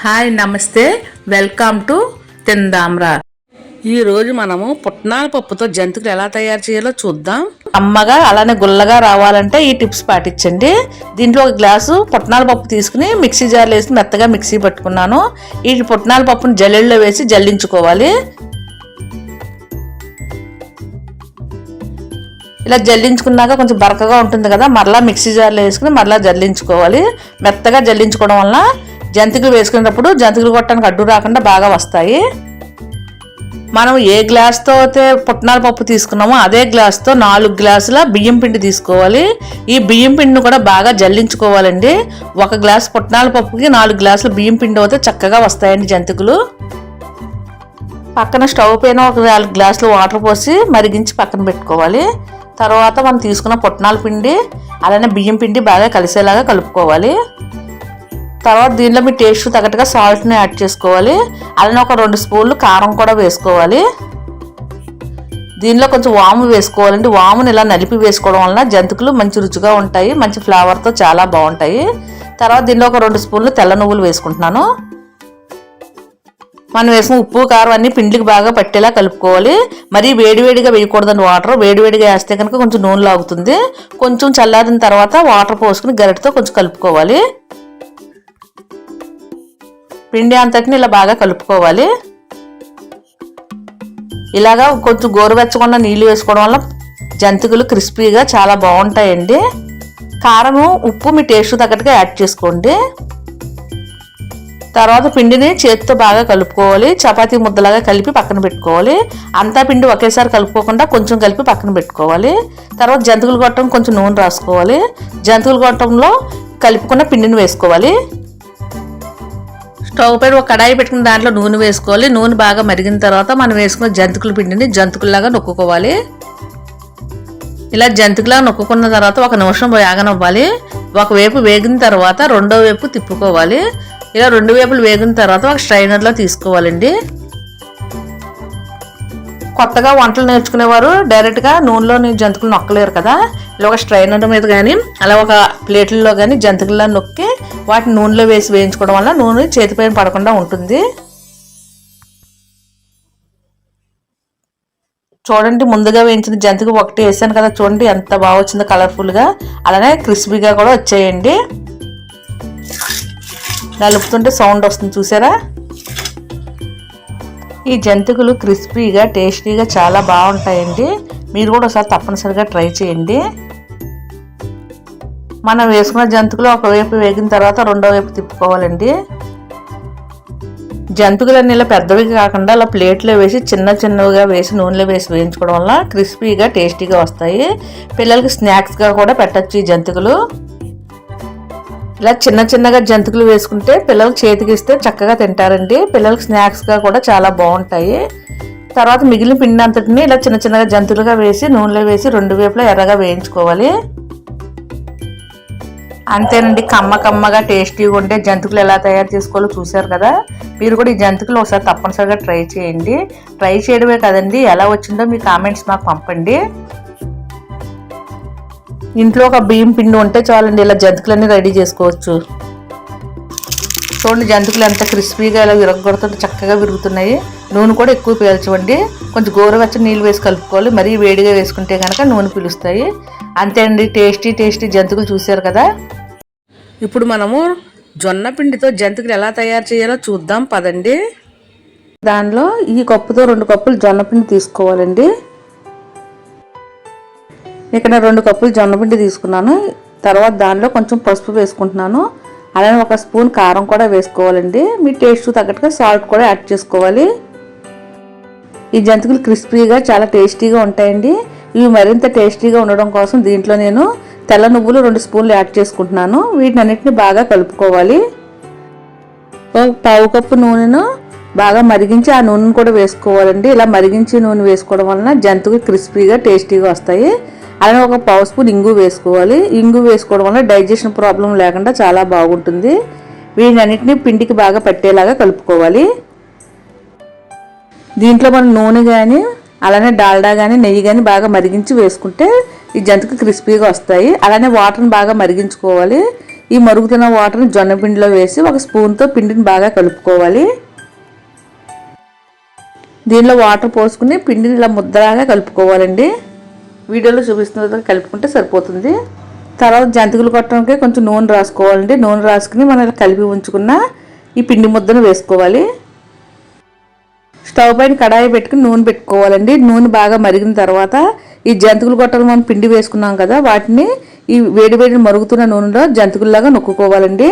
Hi నమస్తే. Welcome to Tindamra. ఈ రోజు మనము పుట్నాల పప్పుతో జంతువులు ఎలా తయారు చేయాలో చూద్దాం. అమ్మగా అలానే గుల్లగా రావాలంటే ఈ టిప్స్ పాటించండి. దీంట్లో ఒక గ్లాసు పుట్నాల పప్పు తీసుకుని మిక్సీ జార్లో వేసి మెత్తగా మిక్సీ పట్టుకున్నాను. ఈ పుట్నాల పప్పుని జల్లెల్లో వేసి జల్లించుకోవాలి. ఇలా జల్లించుకున్నాక కొంచెం బరకగా ఉంటుంది కదా మరలా మిక్సీ జార్లో వేసుకుని మరలా జల్లించుకోవాలి. మెత్తగా జల్లించుకోవడం వల్ల జంతికలు వేసుకునేటప్పుడు జంతికలు కొట్టడానికి అడ్డు రాకుండా బాగా వస్తాయి. మనం ఏ గ్లాస్తో అయితే పుట్నాల పప్పు తీసుకున్నామో అదే గ్లాస్తో నాలుగు గ్లాసుల బియ్యం పిండి తీసుకోవాలి. ఈ బియ్యం పిండిని కూడా బాగా జల్లించుకోవాలండి. ఒక గ్లాస్ పుట్నాల పప్పుకి నాలుగు గ్లాసుల బియ్యం పిండి అయితే చక్కగా వస్తాయండి జంతికలు. పక్కన స్టవ్ పైన ఒక నాలుగు గ్లాసులు వాటర్ పోసి మరిగించి పక్కన పెట్టుకోవాలి. తర్వాత మనం తీసుకున్న పుట్నాల పిండి అలానే బియ్యం పిండి బాగా కలిసేలాగా కలుపుకోవాలి. తర్వాత దీనిలో మీ టేస్ట్ తగ్గట్టుగా సాల్ట్ని యాడ్ చేసుకోవాలి. అలానే ఒక రెండు స్పూన్లు కారం కూడా వేసుకోవాలి. దీనిలో కొంచెం వాము వేసుకోవాలండి. వాముని ఇలా నలిపి వేసుకోవడం వలన జంతికలు మంచి రుచిగా ఉంటాయి. మంచి ఫ్లేవర్తో చాలా బాగుంటాయి. తర్వాత దీనిలో ఒక రెండు స్పూన్లు తెల్ల నువ్వులు వేసుకుంటున్నాను. మనం వేసిన ఉప్పు కారం అన్ని పిండికి బాగా పట్టేలా కలుపుకోవాలి. మరీ వేడివేడిగా వేయకూడదండి వాటర్. వేడివేడిగా వేస్తే కనుక కొంచెం నూనె లాగుతుంది. కొంచెం చల్లారిన తర్వాత వాటర్ పోసుకుని గరిటతో కొంచెం కలుపుకోవాలి. పిండి అంతటిని ఇలా బాగా కలుపుకోవాలి. ఇలాగా కొంచెం గోరువెచ్చకుండా నీళ్ళు వేసుకోవడం వల్ల జంతికలు క్రిస్పీగా చాలా బాగుంటాయండి. కారము ఉప్పు మీ టేస్ట్ తగ్గట్టుగా యాడ్ చేసుకోండి. తర్వాత పిండిని చేతితో బాగా కలుపుకోవాలి. చపాతీ ముద్దలాగా కలిపి పక్కన పెట్టుకోవాలి. అంతా పిండి ఒకేసారి కలుపుకోకుండా కొంచెం కలిపి పక్కన పెట్టుకోవాలి. తర్వాత జంతికలు గొట్టం కొంచెం నూనె రాసుకోవాలి. జంతుకులు గొట్టంలో కలుపుకున్న పిండిని వేసుకోవాలి. స్టవ్ పైన ఒక కడాయి పెట్టుకుని దాంట్లో నూనె వేసుకోవాలి. నూనె బాగా మరిగిన తర్వాత మనం వేసుకున్న జంతికల పిండిని జంతికల్లాగా నొక్కుకోవాలి. ఇలా జంతికలా నొక్కుకున్న తర్వాత ఒక నిమిషం వేగనివ్వాలి. ఒకవైపు వేగిన తర్వాత రెండో వైపు తిప్పుకోవాలి. ఇలా రెండు వైపులు వేగిన తర్వాత ఒక స్ట్రైనర్లో తీసుకోవాలండి. కొత్తగా వంటలు నేర్చుకునేవారు డైరెక్ట్గా నూనెలోని జంతికలు నొక్కలేరు కదా. ఇలా ఒక స్ట్రైనర్ మీద కానీ అలా ఒక ప్లేట్లలో కానీ జంతుకుల్లా నొక్కి వాటిని నూనెలో వేసి వేయించుకోవడం వల్ల నూనె చేతిపైన పడకుండా ఉంటుంది. చూడండి ముందుగా వేయించిన జంతిక ఒకటి వేసాను కదా చూడండి ఎంత బాగా వచ్చిందో కలర్ఫుల్గా అలానే క్రిస్పీగా కూడా వచ్చాయండి. నలుపుతుంటే సౌండ్ వస్తుంది చూసారా? ఈ జంతికలు క్రిస్పీగా టేస్టీగా చాలా బాగుంటాయండి. మీరు కూడా ఒకసారి తప్పనిసరిగా ట్రై చేయండి. మనం వేసుకున్న జంతికలు ఒకవైపు వేగిన తర్వాత రెండో వైపు తిప్పుకోవాలండి. జంతికలన్నీ ఇలా పెద్దవి కాకుండా అలా ప్లేట్లో వేసి చిన్న చిన్నవిగా వేసి నూనెలో వేసి వేయించుకోవడం వల్ల క్రిస్పీగా టేస్టీగా వస్తాయి. పిల్లలకి స్నాక్స్గా కూడా పెట్టచ్చు ఈ జంతికలు. ఇలా చిన్న చిన్నగా జంతికలు వేసుకుంటే పిల్లలు చేతికి ఇస్తే చక్కగా తింటారండి. పిల్లలకి స్నాక్స్గా కూడా చాలా బాగుంటాయి. తర్వాత మిగిలిన పిండి అంతటిని ఇలా చిన్న చిన్నగా జంతువులుగా వేసి నూనెలో వేసి రెండు వైపులా ఎర్రగా వేయించుకోవాలి. అంతేనండి కమ్మ కమ్మగా టేస్టీగా ఉంటే జంతికలు ఎలా తయారు చేసుకోవాలో చూశారు కదా. మీరు కూడా ఈ జంతికలు ఒకసారి తప్పనిసరిగా ట్రై చేయండి. ట్రై చేయడమే కదండి ఎలా వచ్చిందో మీ కామెంట్స్ మాకు పంపండి. ఇంట్లో ఒక బియ్యం పిండి ఉంటే చాలండి ఇలా జంతికలన్నీ రెడీ చేసుకోవచ్చు. చూడండి జంతికలు ఎంత క్రిస్పీగా ఇలా విరగొడుతుంటే చక్కగా విరుగుతున్నాయి. నూనె కూడా ఎక్కువ పీల్చవండి. కొంచెం గోరువెచ్చని నీళ్ళు వేసి కలుపుకోవాలి. మరీ వేడిగా వేసుకుంటే కనుక నూనె పీలుస్తాయి. అంతే అండి టేస్టీ టేస్టీ జంతికలు చూశారు కదా? ఇప్పుడు మనము జొన్న పిండితో జంతికలు ఎలా తయారు చేయాలో చూద్దాం. పదండి. దానిలో ఈ కప్పుతో రెండు కప్పులు జొన్న పిండి తీసుకోవాలండి. ఇక్కడ రెండు కప్పులు జొన్న పిండి తీసుకున్నాను. తర్వాత దానిలో కొంచెం పసుపు వేసుకుంటున్నాను. అలానే ఒక స్పూన్ కారం కూడా వేసుకోవాలండి. మీ టేస్ట్ తగ్గట్టుగా సాల్ట్ కూడా యాడ్ చేసుకోవాలి. ఈ జంతికలు క్రిస్పీగా చాలా టేస్టీగా ఉంటాయండి. ఇవి మరింత టేస్టీగా ఉండడం కోసం దీంట్లో నేను తెల్ల నువ్వులు రెండు స్పూన్లు యాడ్ చేసుకుంటున్నాను. వీటిని అన్నిటిని బాగా కలుపుకోవాలి. ఒక పావు కప్పు నూనెను బాగా మరిగించి ఆ నూనెను కూడా వేసుకోవాలండి. ఇలా మరిగించి నూనె వేసుకోవడం వలన జంతువులు క్రిస్పీగా టేస్టీగా వస్తాయి. అలానే ఒక పావు స్పూన్ ఇంగు వేసుకోవాలి. ఇంగు వేసుకోవడం వల్ల డైజెషన్ ప్రాబ్లం లేకుండా చాలా బాగుంటుంది. వీటన్నిటిని పిండికి బాగా పట్టేలాగా కలుపుకోవాలి. దీంట్లో మనం నూనె కానీ అలానే డాల్డా కానీ నెయ్యి కానీ బాగా మరిగించి వేసుకుంటే ఈ జంతిక క్రిస్పీగా వస్తాయి. అలానే వాటర్ని బాగా మరిగించుకోవాలి. ఈ మరుగుతున్న వాటర్ని జొన్న పిండిలో వేసి ఒక స్పూన్తో పిండిని బాగా కలుపుకోవాలి. దీనిలో వాటర్ పోసుకుని పిండిని ఇలా ముద్దలాగా కలుపుకోవాలండి. వీడియోలో చూపిస్తున్న విధంగా కలుపుకుంటే సరిపోతుంది. తర్వాత జంతికలు కొట్టడానికి కొంచెం నూనె రాసుకోవాలండి. నూనె రాసుకుని మనం ఇలా కలిపి ఉంచుకున్న ఈ పిండి ముద్దను వేసుకోవాలి. స్టవ్ పైన కడాయి పెట్టుకుని నూనె పెట్టుకోవాలండి. నూనె బాగా మరిగిన తర్వాత ఈ జంతికలు కొట్టాలు మనం పిండి వేసుకున్నాం కదా వాటిని ఈ వేడి వేడి మరుగుతున్న నూనెలో జంతికల్లాగా నొక్కుకోవాలండి.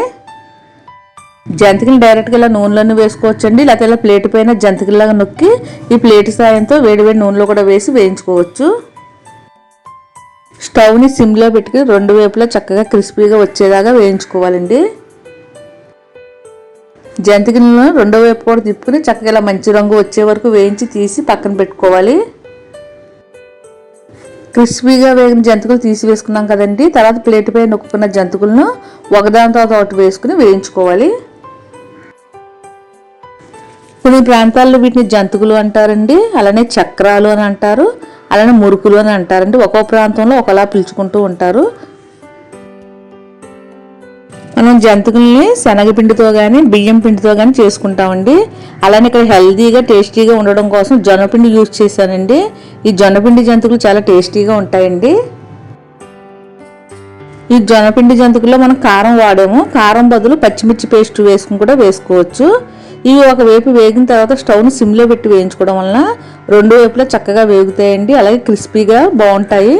జంతికలు డైరెక్ట్గా ఇలా నూనెలోనే వేసుకోవచ్చండి. లేకపోతే ఇలా ప్లేట్ పైన జంతికల్లాగా నొక్కి ఈ ప్లేట్ సాయంతో వేడి వేడి నూనెలో కూడా వేసి వేయించుకోవచ్చు. స్టవ్ని సిమ్లో పెట్టుకుని రెండు వైపులా చక్కగా క్రిస్పీగా వచ్చేదాకా వేయించుకోవాలండి. జంతికలను రెండో వైపు కూడా తిప్పుకుని చక్కగా ఇలా మంచి రంగు వచ్చే వరకు వేయించి తీసి పక్కన పెట్టుకోవాలి. క్రిస్పీగా వేగిన జంతికలు తీసి వేసుకున్నాం కదండి. తర్వాత ప్లేట్ పై నొక్కున్న జంతికలను ఒకదాని తర్వాత ఒకటి వేసుకుని వేయించుకోవాలి. కొన్ని ప్రాంతాల్లో వీటిని జంతికలు అంటారండి. అలానే చక్రాలు అని అంటారు. అలానే మురుకులు అని అంటారండి. ఒక్కో ప్రాంతంలో ఒకలా పిలుచుకుంటూ ఉంటారు. మనం జంతికల్ని శనగపిండితో కానీ బియ్యం పిండితో కానీ చేసుకుంటామండి. అలానే ఇక్కడ హెల్తీగా టేస్టీగా ఉండడం కోసం జొన్నపిండి యూజ్ చేశానండి. ఈ జొన్నపిండి జంతికలు చాలా టేస్టీగా ఉంటాయండి. ఈ జొన్నపిండి జంతికల్లో మనం కారం వాడాము. కారం బదులు పచ్చిమిర్చి పేస్ట్ వేసుకుని కూడా వేసుకోవచ్చు. ఇవి ఒకవైపు వేగిన తర్వాత స్టవ్ను సిమ్లో పెట్టి వేయించుకోవడం వలన రెండు వైపులా చక్కగా వేగుతాయండి. అలాగే క్రిస్పీగా బాగుంటాయి.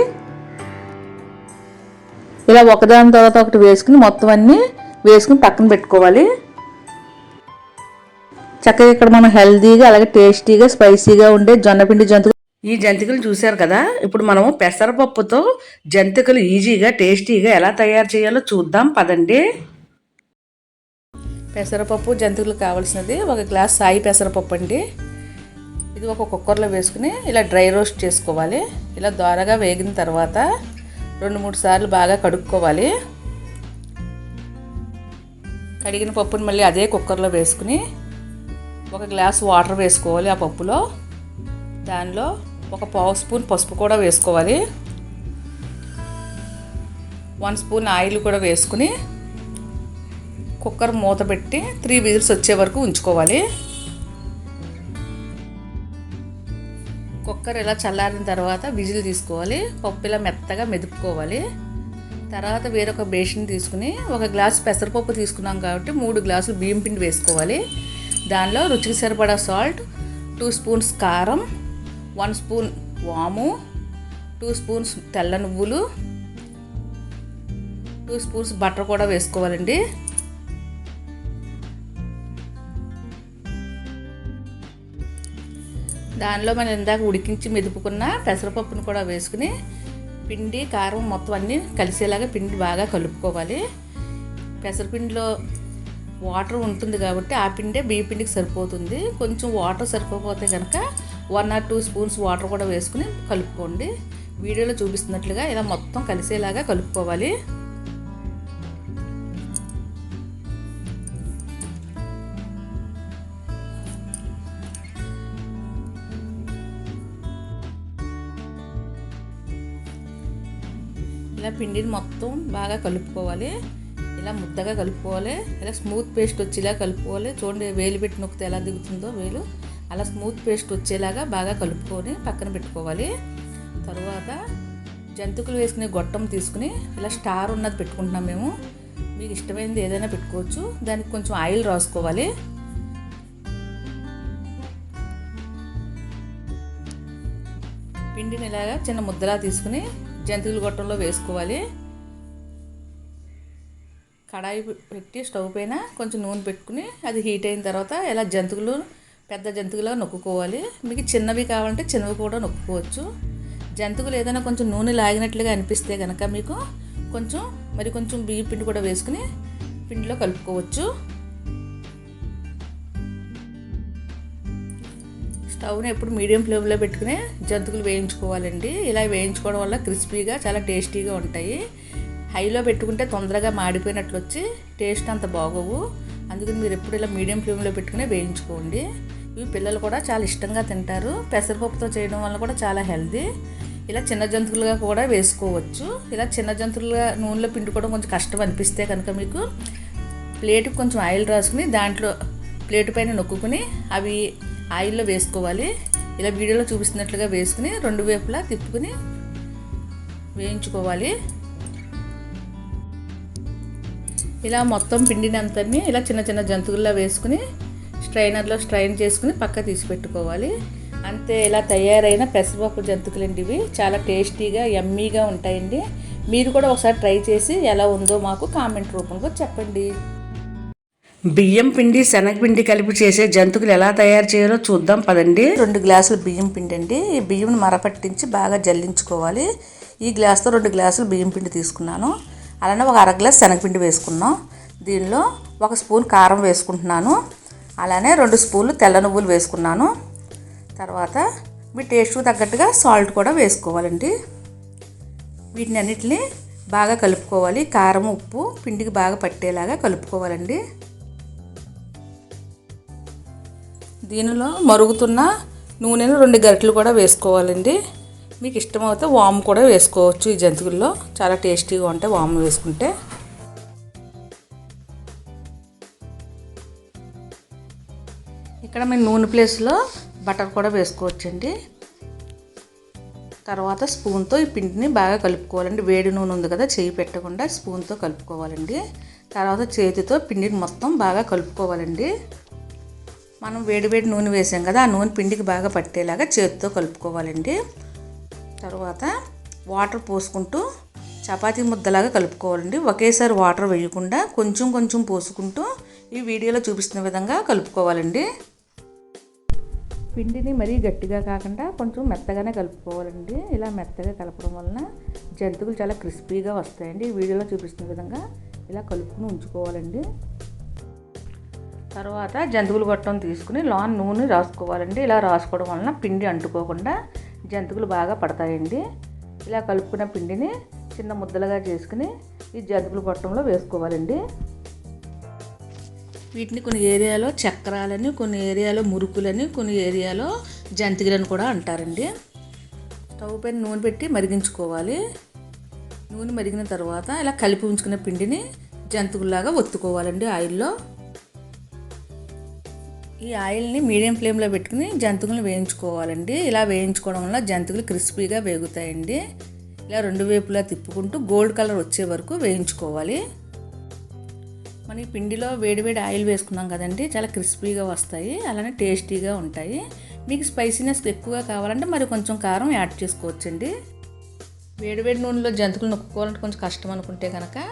ఇలా ఒకదాని తర్వాత ఒకటి వేసుకుని మొత్తం అన్నీ వేసుకుని పక్కన పెట్టుకోవాలి. చక్కగా ఇక్కడ మనం హెల్తీగా అలాగే టేస్టీగా స్పైసీగా ఉండే జొన్నపిండి జంతికలు ఈ జంతికలు చూశారు కదా? ఇప్పుడు మనము పెసరపప్పుతో జంతికలు ఈజీగా టేస్టీగా ఎలా తయారు చేయాలో చూద్దాం. పదండి. పెసరపప్పు జంతికలు కావాల్సినది ఒక గ్లాస్ సాయి పెసరపప్పు అండి. ఇది ఒక కుక్కర్లో వేసుకుని ఇలా డ్రై రోస్ట్ చేసుకోవాలి. ఇలా దోరగా వేగిన తర్వాత రెండు మూడు సార్లు బాగా కడుక్కోవాలి. కడిగిన పప్పుని మళ్ళీ అదే కుక్కర్లో వేసుకుని ఒక గ్లాస్ వాటర్ వేసుకోవాలి ఆ పప్పులో. దానిలో ఒక పావు స్పూన్ పసుపు కూడా వేసుకోవాలి. వన్ స్పూన్ ఆయిల్ కూడా వేసుకుని కుక్కర్ మూత పెట్టి త్రీ విజిల్స్ వచ్చే వరకు ఉంచుకోవాలి. కుక్కర్ ఇలా చల్లారిన తర్వాత విజిల్ తీసుకోవాలి. పప్పు ఇలా మెత్తగా మెదుపుకోవాలి. తర్వాత వేరొక బేషన్ తీసుకుని ఒక గ్లాస్ పెసరపప్పు తీసుకున్నాం కాబట్టి మూడు గ్లాసులు బియ్యం పిండి వేసుకోవాలి. దానిలో రుచికి సరిపడా సాల్ట్ టూ స్పూన్స్ కారం వన్ స్పూన్ వాము టూ స్పూన్స్ తెల్ల నువ్వులు టూ స్పూన్స్ బటర్ కూడా వేసుకోవాలండి. దానిలో మనం ఇందాక ఉడికించి మెదుపుకున్న పెసరపప్పును కూడా వేసుకుని పిండి కారం మొత్తం అన్నీ కలిసేలాగా పిండి బాగా కలుపుకోవాలి. పెసరపిండిలో వాటర్ ఉంటుంది కాబట్టి ఆ పిండే బియ్య పిండికి సరిపోతుంది. కొంచెం వాటర్ సరిపోతే కనుక one or two spoons water కూడా వేసుకుని కలుపుకోండి. వీడియోలో చూపిస్తున్నట్లుగా ఇలా మొత్తం కలిసేలాగా కలుపుకోవాలి. పిండిని మొత్తం బాగా కలుపుకోవాలి. ఇలా ముద్దగా కలుపుకోవాలి. ఇలా స్మూత్ పేస్ట్ వచ్చేలా కలుపుకోవాలి. చూడండి వేలు పెట్టి నొక్కితే ఎలా దిగుతుందో వేలు. అలా స్మూత్ పేస్ట్ వచ్చేలాగా బాగా కలుపుకొని పక్కన పెట్టుకోవాలి. తర్వాత జంతుకులు వేసుకునే గొట్టం తీసుకుని ఇలా స్టార్ ఉన్నది పెట్టుకుంటున్నాం మేము. మీకు ఇష్టమైనది ఏదైనా పెట్టుకోవచ్చు. దానికి కొంచెం ఆయిల్ రాసుకోవాలి. పిండిని ఇలాగా చిన్న ముద్దలా తీసుకుని జంతికల గొట్టంలో వేసుకోవాలి. కడాయి పెట్టి స్టవ్ పైన కొంచెం నూనె పెట్టుకుని అది హీట్ అయిన తర్వాత ఇలా జంతికలు పెద్ద జంతికలా నొక్కుకోవాలి. మీకు చిన్నవి కావాలంటే చిన్నవి కూడా నొక్కుకోవచ్చు. జంతికలు ఏదైనా కొంచెం నూనె లాగినట్లుగా అనిపిస్తే కనుక మీకు కొంచెం మరి కొంచెం బియ్య పిండి కూడా వేసుకుని పిండిలో కలుపుకోవచ్చు. స్టవ్ని ఎప్పుడు మీడియం ఫ్లేమ్లో పెట్టుకునే జంతుకులు వేయించుకోవాలండి. ఇలా వేయించుకోవడం వల్ల క్రిస్పీగా చాలా టేస్టీగా ఉంటాయి. హైలో పెట్టుకుంటే తొందరగా మాడిపోయినట్లు వచ్చి టేస్ట్ అంత బాగోవు. అందుకని మీరు ఎప్పుడు ఇలా మీడియం ఫ్లేమ్లో పెట్టుకునే వేయించుకోండి. ఇవి పిల్లలు కూడా చాలా ఇష్టంగా తింటారు. పెసరపప్పుతో చేయడం వల్ల కూడా చాలా హెల్దీ ఇలా చిన్న జంతువులుగా కూడా వేసుకోవచ్చు. ఇలా చిన్న జంతువులుగా నూనెలో పిండుకోవడం కొంచెం కష్టం అనిపిస్తే కనుక మీకు ప్లేట్కి కొంచెం ఆయిల్ రాసుకుని దాంట్లో ప్లేట్ పైన నొక్కుని అవి ఆయిల్లో వేసుకోవాలి. ఇలా వీడియోలో చూపిస్తున్నట్లుగా వేసుకుని రెండు వైపులా తిప్పుకుని వేయించుకోవాలి. ఇలా మొత్తం పిండినంతని ఇలా చిన్న చిన్న జంతువుల్లో వేసుకుని స్ట్రైనర్లో స్ట్రైన్ చేసుకుని పక్క తీసి పెట్టుకోవాలి. అంతే ఇలా తయారైన పెసరపప్పు జంతువులండి ఇవి. చాలా టేస్టీగా యమ్మీగా ఉంటాయండి. మీరు కూడా ఒకసారి ట్రై చేసి ఎలా ఉందో మాకు కామెంట్ రూపంలో చెప్పండి. బియ్యం పిండి శనగపిండి కలిపి చేసే జంతువులు ఎలా తయారు చేయాలో చూద్దాం పదండి. రెండు గ్లాసులు బియ్యం పిండి అండి. ఈ బియ్యం మరపట్టించి బాగా జల్లించుకోవాలి. ఈ గ్లాస్తో రెండు గ్లాసులు బియ్యం పిండి తీసుకున్నాను. అలానే ఒక అర గ్లాస్ శనగపిండి వేసుకున్నాం. దీనిలో ఒక స్పూన్ కారం వేసుకుంటున్నాను. అలానే రెండు స్పూన్లు తెల్ల నువ్వులు వేసుకున్నాను. తర్వాత మీ టేస్ట్కు తగ్గట్టుగా సాల్ట్ కూడా వేసుకోవాలండి. వీటిని అన్నిటిని బాగా కలుపుకోవాలి. కారం ఉప్పు పిండికి బాగా పట్టేలాగా కలుపుకోవాలండి. దీనిలో మరుగుతున్న నూనెను రెండు గరిటెలు కూడా వేసుకోవాలండి. మీకు ఇష్టమైతే వాము కూడా వేసుకోవచ్చు ఈ జంతువుల్లో చాలా టేస్టీగా ఉంటాయి వాము వేసుకుంటే. ఇక్కడ మేము నూనె ప్లేస్లో బటర్ కూడా వేసుకోవచ్చండి. తర్వాత స్పూన్తో ఈ పిండిని బాగా కలుపుకోవాలండి. వేడి నూనె ఉంది కదా చేయి పెట్టకుండా స్పూన్తో కలుపుకోవాలండి. తర్వాత చేతితో పిండిని మొత్తం బాగా కలుపుకోవాలండి. మనం వేడి వేడి నూనె వేసాం కదా ఆ నూనె పిండికి బాగా పట్టేలాగా చేతితో కలుపుకోవాలండి. తర్వాత వాటర్ పోసుకుంటూ చపాతీ ముద్దలాగా కలుపుకోవాలండి. ఒకేసారి వాటర్ వేయకుండా కొంచెం కొంచెం పోసుకుంటూ ఈ వీడియోలో చూపిస్తున్న విధంగా కలుపుకోవాలండి. పిండిని మరీ గట్టిగా కాకుండా కొంచెం మెత్తగానే కలుపుకోవాలండి. ఇలా మెత్తగా కలపడం వలన జంతువులు చాలా క్రిస్పీగా వస్తాయండి. ఈ వీడియోలో చూపిస్తున్న విధంగా ఇలా కలుపుకుని ఉంచుకోవాలండి. తర్వాత జంతువులు గొట్టం తీసుకుని లాన్ నూనె రాసుకోవాలండి. ఇలా రాసుకోవడం వలన పిండి అంటుకోకుండా జంతువులు బాగా పడతాయండి. ఇలా కలుపుకున్న పిండిని చిన్న ముద్దలుగా చేసుకుని ఈ జంతువుల గొట్టంలో వేసుకోవాలండి. వీటిని కొన్ని ఏరియాలో చక్రాలని కొన్ని ఏరియాలో మురుకులని కొన్ని ఏరియాలో జంతికలని కూడా అంటారండి. స్టవ్ పైన నూనె పెట్టి మరిగించుకోవాలి. నూనె మరిగిన తర్వాత ఇలా కలిపి ఉంచుకున్న పిండిని జంతువులాగా ఒత్తుకోవాలండి ఆయిల్లో. ఈ ఆయిల్ని మీడియం ఫ్లేమ్లో పెట్టుకుని జంతువులను వేయించుకోవాలండి. ఇలా వేయించుకోవడం వల్ల జంతుకులు క్రిస్పీగా వేగుతాయండి. ఇలా రెండు వైపులా తిప్పుకుంటూ గోల్డ్ కలర్ వచ్చే వరకు వేయించుకోవాలి. మన ఈ పిండిలో వేడివేడి ఆయిల్ వేసుకున్నాం కదండి చాలా క్రిస్పీగా వస్తాయి అలానే టేస్టీగా ఉంటాయి. మీకు స్పైసీనెస్ ఎక్కువగా కావాలంటే మరి కొంచెం కారం యాడ్ చేసుకోవచ్చండి. వేడివేడి నూనెలో జంతుకులు నొక్కుకోవాలంటే కొంచెం కష్టం అనుకుంటే కనుక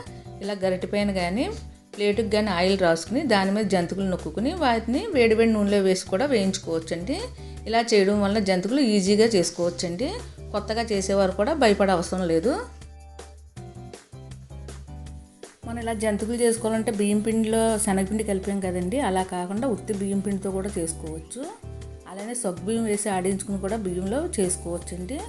ఇలా గరిటెపైన కానీ ప్లేటుకి కానీ ఆయిల్ రాసుకుని దాని మీద జంతుకులు నొక్కుని వాటిని వేడివేడి నూనెలో వేసి కూడా వేయించుకోవచ్చండి. ఇలా చేయడం వల్ల జంతుకులు ఈజీగా చేసుకోవచ్చండి. కొత్తగా చేసేవారు కూడా భయపడే అవసరం లేదు. మనం ఇలా జంతుకులు చేసుకోవాలంటే బియ్యం పిండిలో శనగపిండి కలిపాం కదండి. అలా కాకుండా ఉత్తి బియ్యం పిండితో కూడా చేసుకోవచ్చు. అలానే సగ్గు బియ్యం వేసి ఆడించుకుని కూడా బియ్యంలో చేసుకోవచ్చండి.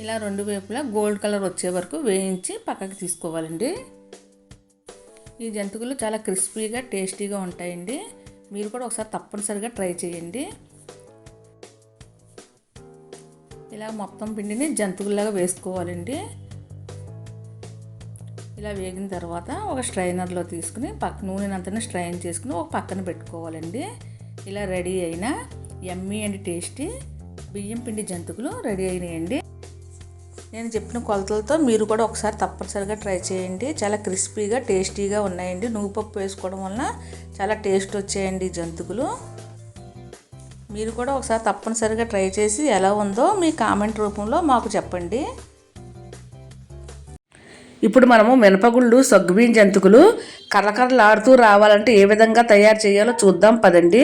ఇలా రెండు వైపులా గోల్డ్ కలర్ వచ్చే వరకు వేయించి పక్కకి తీసుకోవాలండి. ఈ జంతికలు చాలా క్రిస్పీగా టేస్టీగా ఉంటాయండి. మీరు కూడా ఒకసారి తప్పనిసరిగా ట్రై చేయండి. ఇలా మొత్తం పిండిని జంతువుల్లాగా వేసుకోవాలండి. ఇలా వేగిన తర్వాత ఒక స్ట్రైనర్లో తీసుకుని పక్క నూనెనంతా స్ట్రైన్ చేసుకుని ఒక పక్కన పెట్టుకోవాలండి. ఇలా రెడీ అయిన ఎమ్మీ అండ్ టేస్టీ బియ్యం పిండి జంతువులు రెడీ అయినాయండి. నేను చెప్పిన కొలతలతో మీరు కూడా ఒకసారి తప్పనిసరిగా ట్రై చేయండి. చాలా క్రిస్పీగా టేస్టీగా ఉన్నాయండి. నువ్వు పప్పు వేసుకోవడం వలన చాలా టేస్ట్ వచ్చాయండి జంతుకులు మీరు కూడా ఒకసారి తప్పనిసరిగా ట్రై చేసి ఎలా ఉందో మీ కామెంట్ రూపంలో మాకు చెప్పండి. ఇప్పుడు మనము మినపగుళ్ళు సగ్గుబీన్ జంతుకులు కర్రకర్రలాడుతూ రావాలంటే ఏ విధంగా తయారు చేయాలో చూద్దాం పదండి.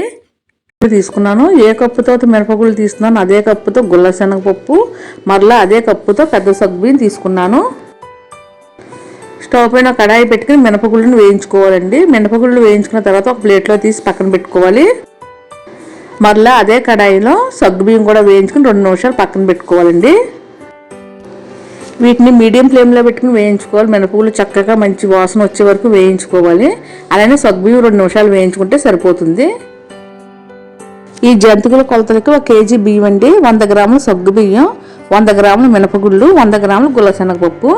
తీసుకున్నాను. ఏ కప్పుతో అయితే మినపగుళ్ళు తీసుకున్నాను అదే కప్పుతో గుల్ల శనగపప్పు మరలా అదే కప్పుతో పెద్ద సగ్గుబియ్యం తీసుకున్నాను. స్టవ్ పైన కడాయి పెట్టుకుని మినపగుళ్ళను వేయించుకోవాలండి. మినపగుళ్ళు వేయించుకున్న తర్వాత ఒక ప్లేట్లో తీసి పక్కన పెట్టుకోవాలి. మరలా అదే కడాయిలో సగ్గుబియ్యం కూడా వేయించుకుని రెండు నిమిషాలు పక్కన పెట్టుకోవాలండి. వీటిని మీడియం ఫ్లేమ్లో పెట్టుకుని వేయించుకోవాలి. మినపగుళ్ళు చక్కగా మంచి వాసన వచ్చే వరకు వేయించుకోవాలి. అలానే సగ్గుబియ్యం రెండు నిమిషాలు వేయించుకుంటే సరిపోతుంది. ఈ జంతికల కొలతలకి ఒక కేజీ బియ్యం అండి. వంద గ్రాములు సగ్గు బియ్యం వంద గ్రాములు మినపగుళ్ళు వంద గ్రాములు గులశనగపప్పు.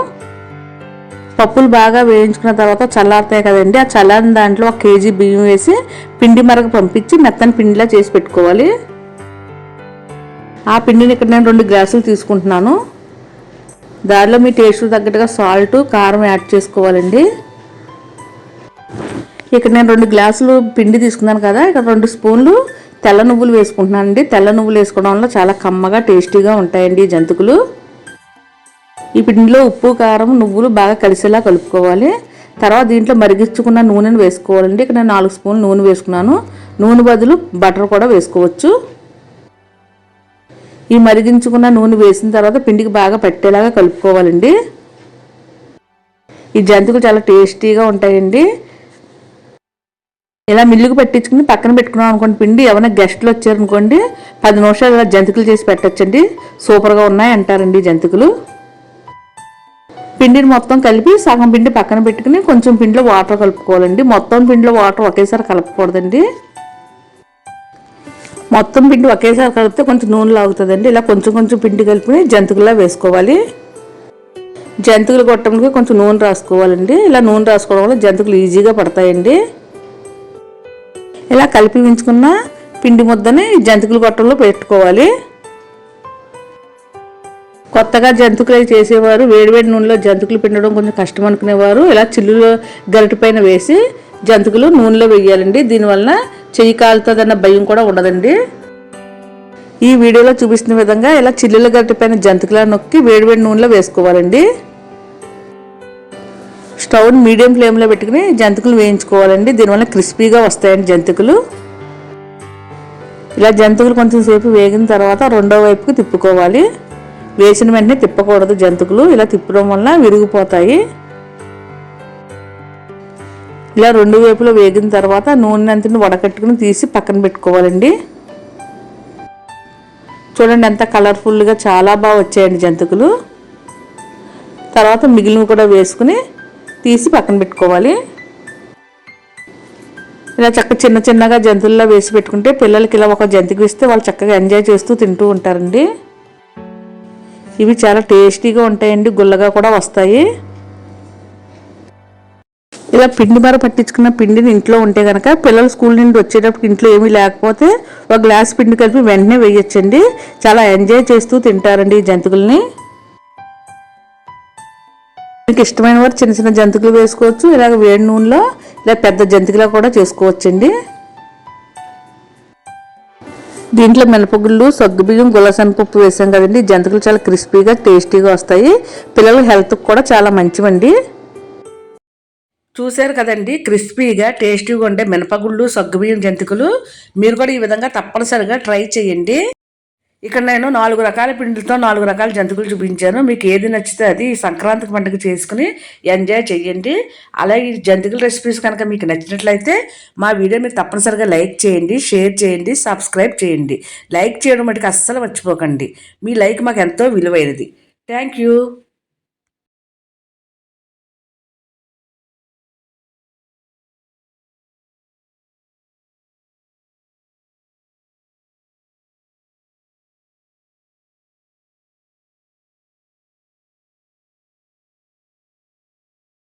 పప్పులు బాగా వేయించుకున్న తర్వాత చల్లారుతాయి కదండి. ఆ చల్లారిన దాంట్లో ఒక కేజీ బియ్యం వేసి పిండి మరగ పంపించి మెత్తని పిండిలా చేసి పెట్టుకోవాలి. ఆ పిండిని ఇక్కడ నేను రెండు గ్లాసులు తీసుకుంటున్నాను. దానిలో మీ టేస్ట్ తగ్గట్టుగా సాల్ట్ కారం యాడ్ చేసుకోవాలండి. ఇక్కడ నేను రెండు గ్లాసులు పిండి తీసుకున్నాను కదా. ఇక్కడ రెండు స్పూన్లు తెల్ల నువ్వులు వేసుకుంటున్నానండి. తెల్ల నువ్వులు వేసుకోవడం వల్ల చాలా కమ్మగా టేస్టీగా ఉంటాయండి ఈ జంతుకులు. ఈ పిండిలో ఉప్పు కారం నువ్వులు బాగా కలిసేలా కలుపుకోవాలి. తర్వాత దీంట్లో మరిగించుకున్న నూనెను వేసుకోవాలండి. ఇక్కడ నేను నాలుగు స్పూన్లు నూనె వేసుకున్నాను. నూనె బదులు బటర్ కూడా వేసుకోవచ్చు. ఈ మరిగించుకున్న నూనె వేసిన తర్వాత పిండికి బాగా పట్టేలాగా కలుపుకోవాలండి. ఈ జంతుకులు చాలా టేస్టీగా ఉంటాయండి. ఇలా మిల్లుకు పెట్టించుకుని పక్కన పెట్టుకున్నాం అనుకోండి పిండి ఏమైనా గెస్ట్లు వచ్చారనుకోండి పది నిమిషాలు ఇలా జంతికలు చేసి పెట్టచ్చండి. సూపర్గా ఉన్నాయి అంటారండి జంతికలు. పిండిని మొత్తం కలిపి సగం పిండి పక్కన పెట్టుకుని కొంచెం పిండిలో వాటర్ కలుపుకోవాలండి. మొత్తం పిండిలో వాటర్ ఒకేసారి కలపకూడదండి. మొత్తం పిండి ఒకేసారి కలిపితే కొంచెం నూనె లాగుతుందండి. ఇలా కొంచెం కొంచెం పిండి కలిపి జంతికల్లా వేసుకోవాలి. జంతికలు కొట్టడానికి కొంచెం నూనె రాసుకోవాలండి. ఇలా నూనె రాసుకోవడం వల్ల జంతికలు ఈజీగా పడతాయండి. ఇలా కలిపి ఉంచుకున్న పిండి ముద్దని జంతికలు గొట్టంలో పెట్టుకోవాలి. కొత్తగా జంతికలు చేసేవారు. వేడివేడి నూనెలో జంతికలు పిండడం కొంచెం కష్టం అనుకునేవారు. ఇలా చిల్లులో గరిటి పైన వేసి జంతికలు నూనెలో వేయాలండి. దీనివల్ల చెయ్యి కాలుతుందన్న భయం కూడా ఉండదండి. ఈ వీడియోలో చూపిస్తున్న విధంగా ఇలా చిల్లుల గరిటి పైన జంతికల నొక్కి వేడివేడి నూనెలో వేసుకోవాలండి. స్టవ్ మీడియం ఫ్లేమ్లో పెట్టుకుని జంతికలు వేయించుకోవాలండి. దీనివల్ల క్రిస్పీగా వస్తాయండి జంతికలు. ఇలా జంతికలు కొంచెం సేపు వేగిన తర్వాత రెండో వైపుకి తిప్పుకోవాలి. వేసిన వెంటనే తిప్పకూడదు జంతికలు. ఇలా తిప్పడం వల్ల విరిగిపోతాయి. ఇలా రెండు వైపులో వేగిన తర్వాత నూనె అంతని వడకట్టుకుని తీసి పక్కన పెట్టుకోవాలండి. చూడండి ఎంత కలర్ఫుల్గా చాలా బాగా వచ్చాయండి జంతికలు. తర్వాత మిగిలినవి కూడా వేసుకుని తీసి పక్కన పెట్టుకోవాలి. ఇలా చక్క చిన్న చిన్నగా జంతువుల్లో వేసి పెట్టుకుంటే పిల్లలకి ఇలా ఒక జంతికి ఇస్తే వాళ్ళు చక్కగా ఎంజాయ్ చేస్తూ తింటూ ఉంటారండి. ఇవి చాలా టేస్టీగా ఉంటాయండి గుల్లగా కూడా వస్తాయి. ఇలా పిండి మర పట్టించుకున్న పిండిని ఇంట్లో ఉంటే కనుక పిల్లలు స్కూల్ నుండి వచ్చేటప్పుడు ఇంట్లో ఏమీ లేకపోతే ఒక గ్లాస్ పిండి కలిపి వెంటనే వేయొచ్చండి. చాలా ఎంజాయ్ చేస్తూ తింటారండి ఈ జంతువుల్ని. మీకు ఇష్టమైన వారు చిన్న చిన్న జంతికలు వేసుకోవచ్చు ఇలాగ వేడి నూనెలో ఇలా పెద్ద జంతికలా కూడా చేసుకోవచ్చండి. దీంట్లో మినపగుళ్ళు సగ్గుబియ్యం గులసనపప్పు వేసాం కదండి. జంతికలు చాలా క్రిస్పీగా టేస్టీగా వస్తాయి. పిల్లల హెల్త్కి కూడా చాలా మంచివండి. చూశారు కదండి క్రిస్పీగా టేస్టీగా ఉండే మినపగుళ్ళు సగ్గుబియ్యం జంతికలు. మీరు కూడా ఈ విధంగా తప్పనిసరిగా ట్రై చేయండి. ఇక్కడ నేను నాలుగు రకాల పిండిలతో నాలుగు రకాల జంతికలు చూపించాను. మీకు ఏది నచ్చితే అది సంక్రాంతి పండుగ చేసుకుని ఎంజాయ్ చేయండి అలాగే ఈ జంతువుల రెసిపీస్ కనుక మీకు నచ్చినట్లయితే మా వీడియో మీరు తప్పనిసరిగా లైక్ చేయండి షేర్ చేయండి సబ్స్క్రైబ్ చేయండి. లైక్ చేయడం మటుకు అస్సలు మర్చిపోకండి. మీ లైక్ మాకు ఎంతో విలువైనది. Thank you.